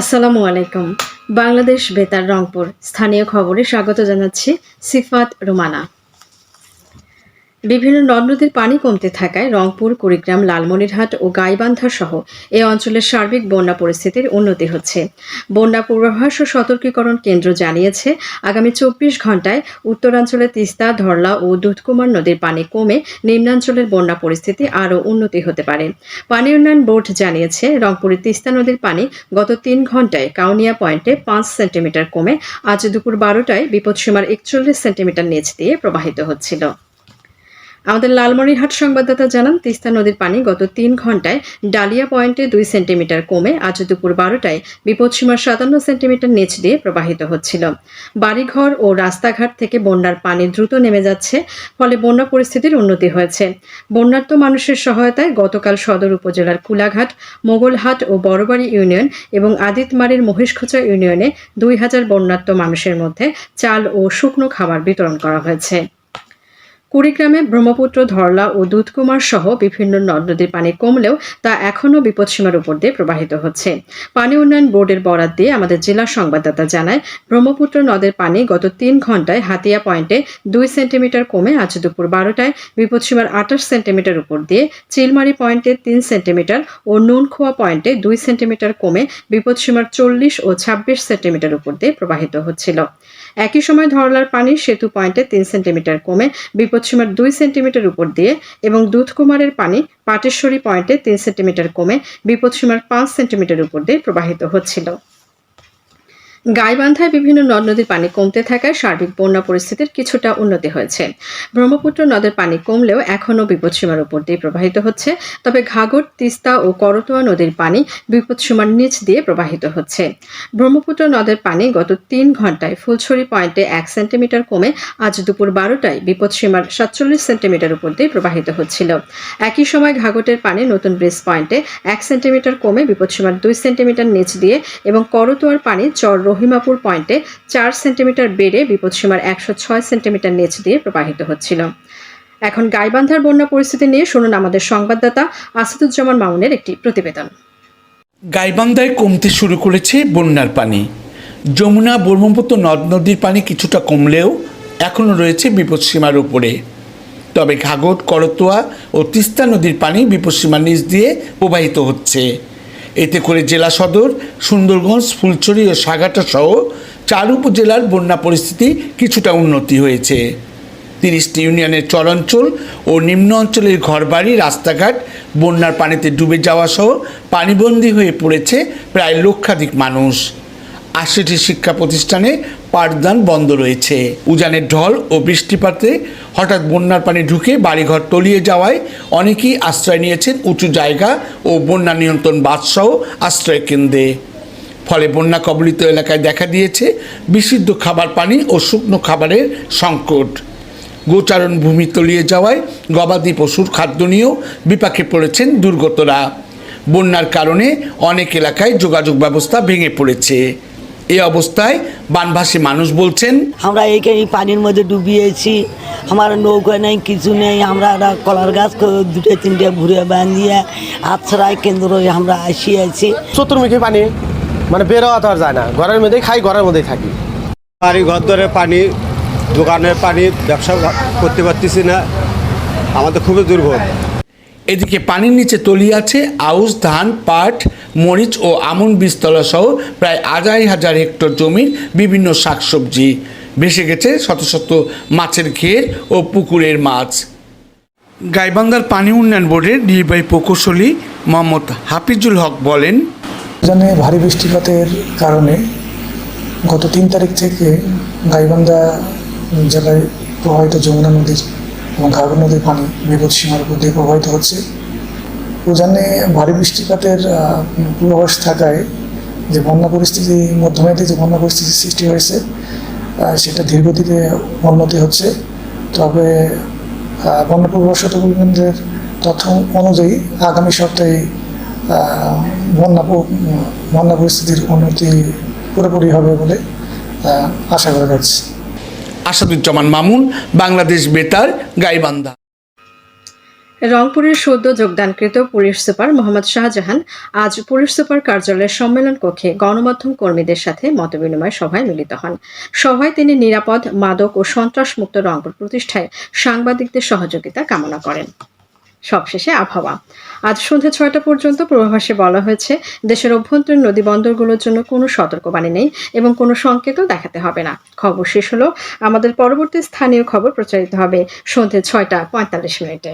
আসসালামু আলাইকুম। বাংলাদেশ বেতার রংপুর স্থানীয় খবরে স্বাগত জানাচ্ছি সিফাত রুমানা। বিভিন্ন নদ নদীর পানি কমতে থাকায় রংপুর, কুড়িগ্রাম, লালমনিরহাট ও গাইবান্ধা সহ এ অঞ্চলের সার্বিক বন্যা পরিস্থিতির উন্নতি হচ্ছে। বন্যা পূর্বাভাস ও সতর্কীকরণ কেন্দ্র জানিয়েছে, আগামী চব্বিশ ঘন্টায় উত্তরাঞ্চলে তিস্তা, ধরলা ও দুধকুমার নদীর পানি কমে নিম্নাঞ্চলের বন্যা পরিস্থিতি আরও উন্নতি হতে পারে। পানি উন্নয়ন বোর্ড জানিয়েছে, রংপুরের তিস্তা নদীর পানি গত তিন ঘন্টায় কাউনিয়া পয়েন্টে পাঁচ সেন্টিমিটার কমে আজ দুপুর বারোটায় বিপদসীমার একচল্লিশ সেন্টিমিটার নিচ দিয়ে প্রবাহিত হচ্ছিল। আমাদের লালমনিরহাট সংবাদদাতা জানান, তিস্তা নদীর পানি গত তিন ঘন্টায় ডালিয়া পয়েন্টে দুই সেন্টিমিটার কমে আজ দুপুর বারোটায় বিপদসীমার সাতান্ন সেন্টিমিটার নিচ দিয়ে প্রবাহিত হচ্ছিল। বাড়িঘর ও রাস্তাঘাট থেকে বন্যার পানি দ্রুত নেমে যাচ্ছে, ফলে বন্যা পরিস্থিতির উন্নতি হয়েছে। বন্যার্ত মানুষের সহায়তায় গতকাল সদর উপজেলার কুলাঘাট, মোগলহাট ও বড়বাড়ি ইউনিয়ন এবং আদিতমারির মহিষখোচা ইউনিয়নে দুই হাজার বন্যার্ত মানুষের মধ্যে চাল ও শুকনো খাবার বিতরণ করা হয়েছে। কুড়িগ্রামে ব্রহ্মপুত্র, ধরলা ও দুধকুমার সহ বিভিন্ন নদ নদীর পানি কমলেও তা এখনও বিপদসীমার উপর দিয়ে প্রবাহিত হচ্ছে। পানি উন্নয়ন বোর্ডের বরাদ দিয়ে আমাদের জেলা সংবাদদাতা জানায়, ব্রহ্মপুত্র নদের পানি গত তিন ঘন্টায় হাতিয়া পয়েন্টে দুই সেন্টিমিটার কমে আজ দুপুর বারোটায় বিপদসীমার আঠাশ সেন্টিমিটার উপর দিয়ে চিলমারি পয়েন্টে তিন সেন্টিমিটার ও নুনখোয়া পয়েন্টে দুই সেন্টিমিটার কমে বিপদসীমার চল্লিশ ও ছাব্বিশ সেন্টিমিটার উপর দিয়ে প্রবাহিত হচ্ছিল। একই সময় ধরলার পানি সেতু পয়েন্টে তিন সেন্টিমিটার কমে বিপদসীমার দুই সেন্টিমিটার উপর দিয়ে এবং দুধকুমারের পানি পাটেশ্বরী পয়েন্টে তিন সেন্টিমিটার কমে বিপদসীমার পাঁচ সেন্টিমিটার উপর দিয়ে প্রবাহিত হচ্ছিল। গাইবান্ধায় বিভিন্ন নদ নদীর পানি কমতে থাকায় সার্বিক বন্যা পরিস্থিতির কিছুটা উন্নতি হয়েছে। ব্রহ্মপুত্র নদের পানি কমলেও এখনও বিপদসীমার উপর দিয়ে প্রবাহিত হচ্ছে, তবে ঘাগর তিস্তা ও করতোয়া নদীর পানি বিপদসীমার নিচ দিয়ে প্রবাহিত হচ্ছে। ব্রহ্মপুত্র নদের পানি গত তিন ঘন্টায় ফুলছড়ি পয়েন্টে এক সেন্টিমিটার কমে আজ দুপুর বারোটায় বিপদসীমার সাতচল্লিশ সেন্টিমিটার উপর দিয়ে প্রবাহিত হচ্ছিল। একই সময় ঘাগটের পানি নতুন ব্রিজ পয়েন্টে এক সেন্টিমিটার কমে বিপদসীমার দুই সেন্টিমিটার নিচ দিয়ে এবং করতোয়ার পানি চর রহিমাপুর পয়েন্টে চার সেন্টিমিটার বেড়ে বিপদসীমার একশো ছয় সেন্টিমিটার নিচ দিয়ে প্রবাহিত হচ্ছিল। এখন গাইবান্ধার বন্যা পরিস্থিতি নিয়ে শুনুন আমাদের সংবাদদাতা আসাদুজ্জামান মামুনের একটি প্রতিবেদন। গাইবান্ধায় কমতে শুরু করেছে বন্যার পানি। যমুনা, ব্রহ্মপুত্র নদ নদীর পানি কিছুটা কমলেও এখনও রয়েছে বিপদসীমার উপরে। তবে ঘাগট করতোয়া ও তিস্তা নদীর পানি বিপদসীমার নিচ দিয়ে প্রবাহিত হচ্ছে। এতে করে জেলা সদর, সুন্দরগঞ্জ, ফুলছড়ি ও সাগাটা সহ চার উপজেলার বন্যা পরিস্থিতি কিছুটা উন্নতি হয়েছে। তিরিশটি ইউনিয়নের চরাঞ্চল ও নিম্ন অঞ্চলের ঘরবাড়ি, রাস্তাঘাট বন্যার পানিতে ডুবে যাওয়া সহ পানিবন্দী হয়ে পড়েছে প্রায় লক্ষাধিক মানুষ। আশিটি শিক্ষা প্রতিষ্ঠানে পাঠদান বন্ধ রয়েছে। উজানের ঢল ও বৃষ্টিপাতে হঠাৎ বন্যার পানি ঢুকে বাড়িঘর তলিয়ে যাওয়ায় অনেকেই আশ্রয় নিয়েছেন উঁচু জায়গা ও বন্যা নিয়ন্ত্রণ বাদসহ আশ্রয় কেন্দ্রে। ফলে বন্যা কবলিত এলাকায় দেখা দিয়েছে বিশুদ্ধ খাবার পানি ও শুকনো খাবারের সংকট। গোচারণ ভূমি তলিয়ে যাওয়ায় গবাদি পশুর খাদ্য নিয়েও বিপাকে পড়েছেন দুর্গতরা। বন্যার কারণে অনেক এলাকায় যোগাযোগ ব্যবস্থা ভেঙে পড়েছে। এই অবস্থায় বানভাসী মানুষ বলছেন আমরা এইখানে পানির মধ্যে ডুবিয়েছি আমার নৌকা নেই কিছু নেই আমরা একটা কলার গাছ দুটো তিনটে ঘুরে বাঁধিয়ে আশ্রয় কেন্দ্র আমরা আসিয়েছি। চতুর্মুখী পানি মানে বেরোয়া তো আর যায় না ঘরের মধ্যেই খাই ঘরের মধ্যেই থাকি। বাড়ি ঘর ধরে পানি দোকানের পানি ব্যবসা করতে পারতেছি না আমাদের খুবই দুর্ভোগ এদিকে পানির নিচে তলিয়ে আছে, আউশ, ধান, পাট, মরিচ ও আমন বীজতলা সহ প্রায় আড়াই হাজার হেক্টর জমির বিভিন্ন শাকসবজি। ভেসে গেছে শত শত মাছের ঘের ও পুকুরের মাছ। গাইবান্ধার পানি উন্নয়ন বোর্ডের নির্বাহী প্রকৌশলী মোহাম্মদ হাফিজুল হক বলেন, জানে ভারী বৃষ্টিপাতের কারণে গত তিন তারিখ থেকে গাইবান্ধা জেলায় প্রবাহিত যমুনা নদীর এবং ঘাগর নদীর পানি বিপদ সীমার উপর দিয়ে প্রবাহিত হচ্ছে। উজানে ভারী বৃষ্টিপাতের পূর্বাভাস থাকায় যে বন্যা পরিস্থিতি, মধ্যমেয়াদী যে বন্যা পরিস্থিতির সৃষ্টি হয়েছে সেটা ধীরগতিতে উন্নতি হচ্ছে। তবে বন্যা পূর্বাভাস কেন্দ্রের তথ্য অনুযায়ী আগামী সপ্তাহে বন্যা বন্যা পরিস্থিতির উন্নতি পুরোপুরি হবে বলে আশা করা যাচ্ছে। আসাদুজ্জামান মামুন, বাংলাদেশ বেতার, গাইবান্ধা। রংপুরের সদ্য যোগদানকৃত পুলিশ সুপার মোহাম্মদ শাহজাহান আজ পুলিশ সুপার কার্যালয়ের সম্মেলন কক্ষে গণমাধ্যম কর্মীদের সাথে মতবিনিময় সভায় মিলিত হন। সভায় তিনি নিরাপদ, মাদক ও সন্ত্রাসমুক্ত রংপুর প্রতিষ্ঠায় সাংবাদিকদের সহযোগিতা কামনা করেন। সবশেষে আবহাওয়া। আজ সন্ধ্যা ছয়টা পর্যন্ত পূর্বাভাসে বলা হয়েছে, দেশের অভ্যন্তরীণ নদী বন্দরগুলোর জন্য কোনো সতর্কবাণী নেই এবং কোনো সংকেতও দেখাতে হবে না। খবর শেষ হলো, আমাদের পরবর্তী স্থানীয় খবর প্রচারিত হবে সন্ধ্যে ছয়টা পঁয়তাল্লিশ মিনিটে।